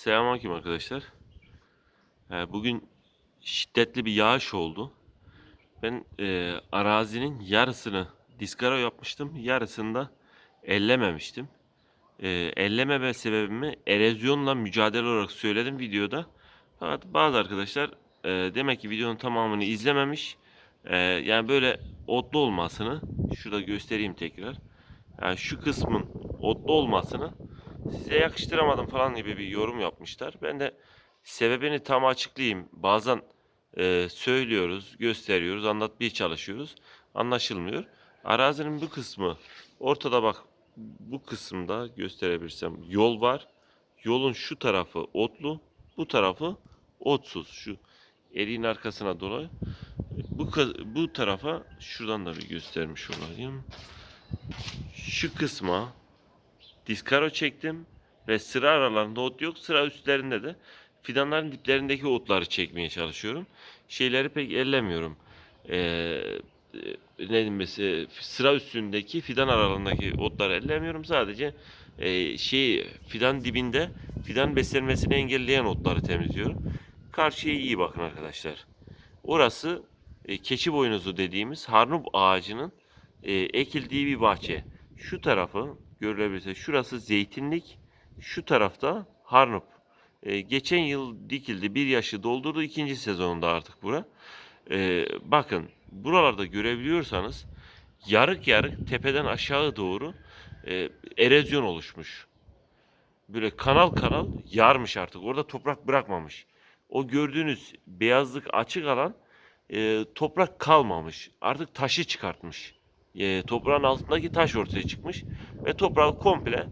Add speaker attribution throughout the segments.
Speaker 1: Selamünaleyküm arkadaşlar. Ee, Bugün şiddetli bir yağış oldu. Ben e, arazinin yarısını diskaro yapmıştım. Yarısını da ellememiştim. E, ellememe sebebimi erozyonla mücadele olarak söyledim videoda. Fakat bazı arkadaşlar e, demek ki videonun tamamını izlememiş. E, yani böyle otlu olmasını şurada göstereyim tekrar. Yani şu kısmın otlu olmasını size yakıştıramadım falan gibi bir yorum yapmışlar. Ben de sebebini tam açıklayayım. Bazen e, söylüyoruz, gösteriyoruz, anlatmaya çalışıyoruz. Anlaşılmıyor. Arazinin bu kısmı ortada bak bu kısımda gösterebilirsem yol var. Yolun şu tarafı otlu, bu tarafı otsuz. Şu eriğin arkasına dolayı. Bu bu tarafa şuradan da bir göstermiş olayım. Şu kısma diskaro çektim ve sıra aralarında ot yok. Sıra üstlerinde de fidanların diplerindeki otları çekmeye çalışıyorum. Şeyleri pek ellemiyorum. Ee, e, ne mesela sıra üstündeki fidan aralarındaki otları ellemiyorum. Sadece e, şey fidan dibinde fidan beslenmesini engelleyen otları temizliyorum. Karşıya iyi bakın arkadaşlar. Orası e, keçi boynuzu dediğimiz harnup ağacının e, ekildiği bir bahçe. Şu tarafı görülebilirse şurası zeytinlik, şu tarafta harnup. E, geçen yıl dikildi, bir yaşı doldurdu, ikinci sezonunda artık bura. E, bakın buralarda görebiliyorsanız yarık yarık tepeden aşağı doğru e, erozyon oluşmuş. Böyle kanal kanal yarmış artık. Orada toprak bırakmamış. O gördüğünüz beyazlık açık alan e, toprak kalmamış. Artık taşı çıkartmış. E, toprağın altındaki taş ortaya çıkmış ve toprağı komple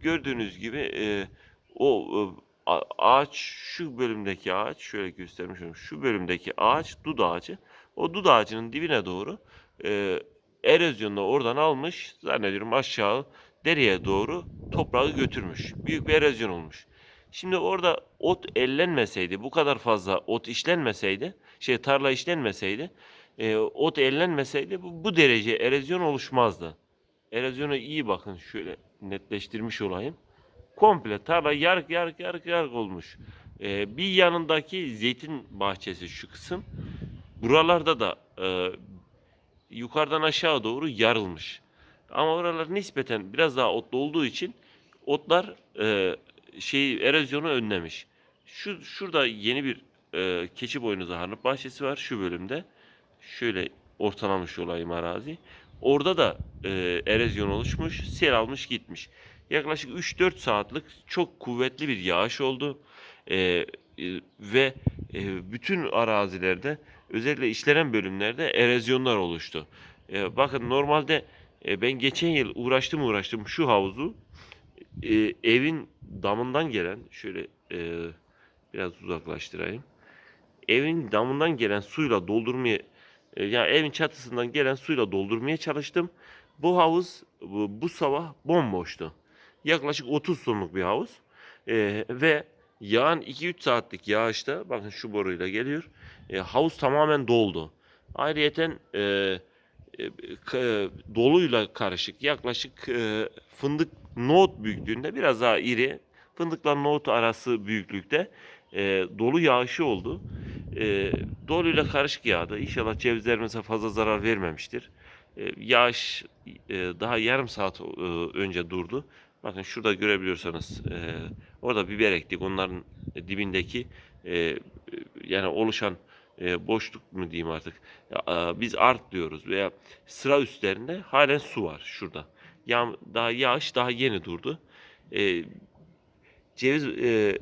Speaker 1: gördüğünüz gibi e, o e, ağaç şu bölümdeki ağaç şöyle göstermiş olayım. Şu bölümdeki ağaç dud ağacı. O dud ağacının dibine doğru e, erozyonla oradan almış zannediyorum aşağı dereye doğru toprağı götürmüş. Büyük bir erozyon olmuş. Şimdi orada ot ellenmeseydi, bu kadar fazla ot işlenmeseydi, şey tarla işlenmeseydi, e, ot ellenmeseydi bu, bu derece erozyon oluşmazdı. Erozyona iyi bakın şöyle netleştirmiş olayım. Komple tarla yarık yarık yarık yarık olmuş. E, bir yanındaki zeytin bahçesi şu kısım. Buralarda da e, yukarıdan aşağı doğru yarılmış. Ama oralar nispeten biraz daha otlu olduğu için otlar e, şey erozyonu önlemiş. Şu şurada yeni bir e, keçi boynuzu harnıp bahçesi var şu bölümde. Şöyle ortalamış olayım arazi. Orada da e, erozyon oluşmuş, sel almış gitmiş. Yaklaşık 3-4 saatlik çok kuvvetli bir yağış oldu. E, e, ve e, bütün arazilerde özellikle işlenen bölümlerde erozyonlar oluştu. E, bakın normalde e, ben geçen yıl uğraştım uğraştım şu havuzu e, evin damından gelen şöyle e, biraz uzaklaştırayım. Evin damından gelen suyla doldurmaya e, yani evin çatısından gelen suyla doldurmaya çalıştım. Bu havuz bu, bu sabah bomboştu. Yaklaşık 30 tonluk bir havuz. E, ve yağan 2-3 saatlik yağışta bakın şu boruyla geliyor. E, havuz tamamen doldu. Ayrıyeten e, e, k- doluyla karışık yaklaşık e, fındık nohut büyüklüğünde biraz daha iri fındıkla nohut arası büyüklükte e, dolu yağışı oldu. E, doluyla karışık yağdı. İnşallah cevizlerimize fazla zarar vermemiştir. E, yağış e, daha yarım saat e, önce durdu. Bakın şurada görebiliyorsanız e, orada biber ektik. Onların dibindeki e, yani oluşan e, boşluk mu diyeyim artık. Ya, e, biz art diyoruz veya sıra üstlerinde halen su var şurada. Yağ, daha yağış daha yeni durdu. E, ceviz e,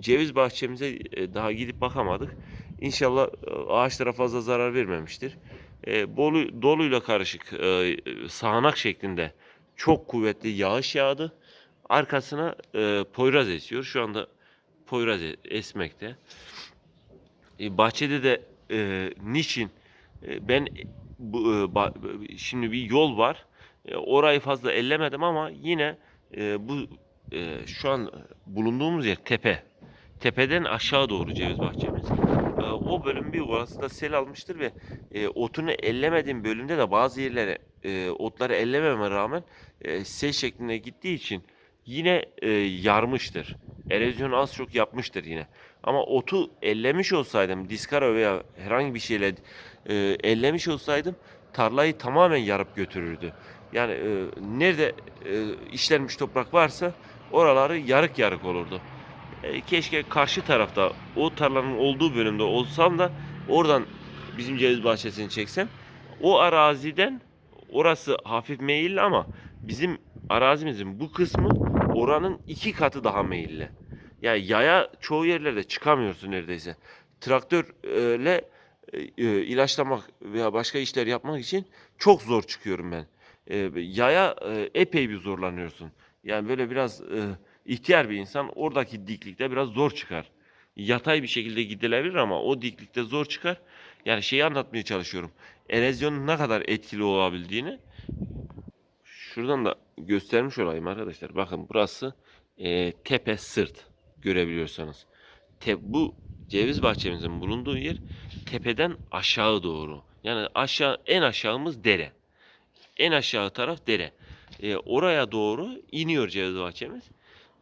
Speaker 1: ceviz bahçemize e, daha gidip bakamadık. İnşallah e, ağaçlara fazla zarar vermemiştir. E, bolu, doluyla karışık e, sağanak şeklinde çok kuvvetli yağış yağdı. Arkasına e, Poyraz esiyor. Şu anda Poyraz e- esmekte. E, bahçede de e, niçin e, ben bu, e, ba- şimdi bir yol var. E, orayı fazla ellemedim ama yine e, bu e, şu an bulunduğumuz yer tepe. Tepeden aşağı doğru ceviz bahçemiz. E, o bölüm bir orası da sel almıştır ve e, otunu ellemediğim bölümde de bazı yerlere e, otları ellememe rağmen e, sel şeklinde gittiği için yine e, yarmıştır. Erozyonu az çok yapmıştır yine. Ama otu ellemiş olsaydım, diskara veya herhangi bir şeyle e, ellemiş olsaydım tarlayı tamamen yarıp götürürdü. Yani e, nerede e, işlenmiş toprak varsa oraları yarık yarık olurdu. E, keşke karşı tarafta o tarlanın olduğu bölümde olsam da oradan bizim ceviz bahçesini çeksem. O araziden orası hafif meyilli ama bizim arazimizin bu kısmı oranın iki katı daha meyilli. Yani yaya çoğu yerlerde çıkamıyorsun neredeyse. Traktörle e, e, ilaçlamak veya başka işler yapmak için çok zor çıkıyorum ben. Yaya epey bir zorlanıyorsun. Yani böyle biraz ihtiyar bir insan oradaki diklikte biraz zor çıkar. Yatay bir şekilde gidilebilir ama o diklikte zor çıkar. Yani şeyi anlatmaya çalışıyorum. Erozyonun ne kadar etkili olabildiğini şuradan da göstermiş olayım arkadaşlar. Bakın burası e, tepe sırt görebiliyorsanız. Te, bu ceviz bahçemizin bulunduğu yer tepeden aşağı doğru. Yani aşağı en aşağımız dere. En aşağı taraf dere. E, oraya doğru iniyor ceviz bahçemiz.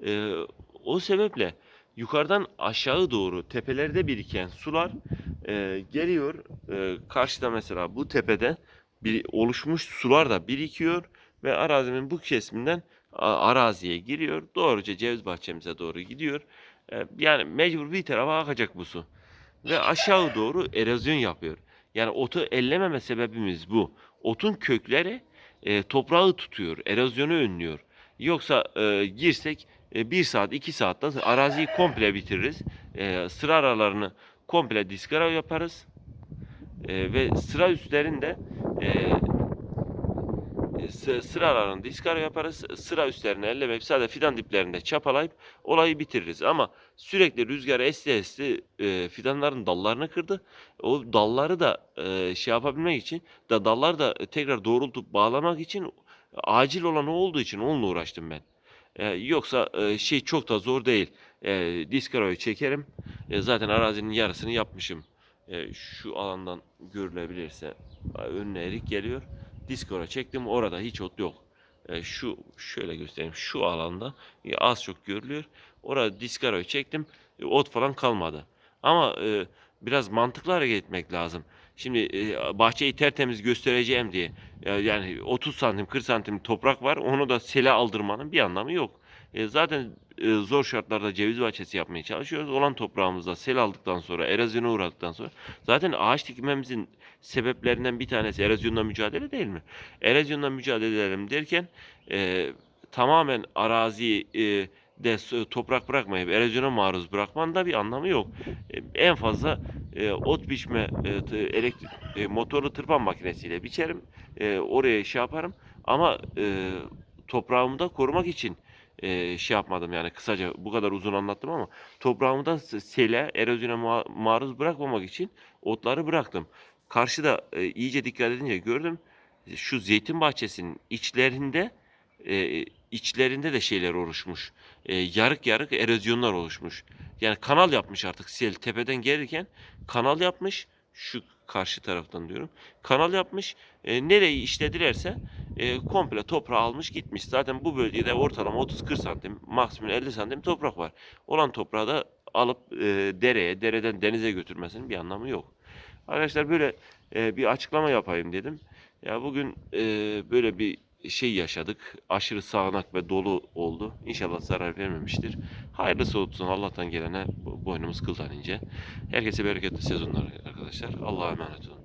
Speaker 1: E, o sebeple yukarıdan aşağı doğru tepelerde biriken sular e, geliyor. E, karşıda mesela bu tepede bir oluşmuş sular da birikiyor ve arazimin bu kesiminden araziye giriyor. Doğruca ceviz bahçemize doğru gidiyor. E, yani mecbur bir tarafa akacak bu su. Ve aşağı doğru erozyon yapıyor. Yani otu ellememe sebebimiz bu. Otun kökleri e, toprağı tutuyor, erozyonu önlüyor. Yoksa e, girsek e, bir saat, iki saatte araziyi komple bitiririz. E, sıra aralarını komple diskara yaparız. E, ve sıra üstlerinde e, sı- sıra aralarını diskara yaparız. Sıra üstlerini ellemeyip sadece fidan diplerinde çapalayıp olayı bitiririz. Ama sürekli rüzgar esti esti e, fidanların dallarını kırdı. O dalları da e, şey yapabilmek için da dalları da tekrar doğrultup bağlamak için acil olan o olduğu için onunla uğraştım ben. E, yoksa e, şey çok da zor değil. E, diskaroyu çekerim. E, zaten arazinin yarısını yapmışım. E, şu alandan görülebilirse önüne erik geliyor. Diskora çektim. Orada hiç ot yok. E, şu şöyle göstereyim. Şu alanda e, az çok görülüyor. Orada diskaroyu çektim. E, ot falan kalmadı. Ama e, biraz mantıklı hareket etmek lazım. Şimdi e, bahçeyi tertemiz göstereceğim diye e, yani 30 santim 40 santim toprak var. Onu da sele aldırmanın bir anlamı yok. E, zaten e, zor şartlarda ceviz bahçesi yapmaya çalışıyoruz. Olan toprağımızda sel aldıktan sonra, erozyona uğradıktan sonra zaten ağaç dikmemizin sebeplerinden bir tanesi erozyonla mücadele değil mi? Erozyonla mücadele edelim derken e, tamamen araziyi e, de toprak bırakmayıp erozyona maruz bırakmanın da bir anlamı yok. E, en fazla e, ot biçme e, elektrik e, motorlu tırpan makinesiyle biçerim. E, oraya şey yaparım ama e, toprağımı da korumak için e, şey yapmadım yani kısaca bu kadar uzun anlattım ama toprağımı da sele, erozyona ma- maruz bırakmamak için otları bıraktım. Karşıda e, iyice dikkat edince gördüm şu zeytin bahçesinin içlerinde e, içlerinde de şeyler oluşmuş. E, yarık yarık erozyonlar oluşmuş. Yani kanal yapmış artık sel tepeden gelirken kanal yapmış. Şu karşı taraftan diyorum. Kanal yapmış. E, nereyi işledilerse e, komple toprağı almış gitmiş. Zaten bu bölgede ortalama 30-40 santim, maksimum 50 santim toprak var. Olan toprağı da alıp e, dereye, dereden denize götürmesinin bir anlamı yok. Arkadaşlar böyle e, bir açıklama yapayım dedim. Ya bugün e, böyle bir şey yaşadık. Aşırı sağanak ve dolu oldu. İnşallah zarar vermemiştir. Hayırlısı olsun Allah'tan gelene bo- boynumuz kıldan ince. Herkese bereketli sezonlar arkadaşlar. Allah'a emanet olun.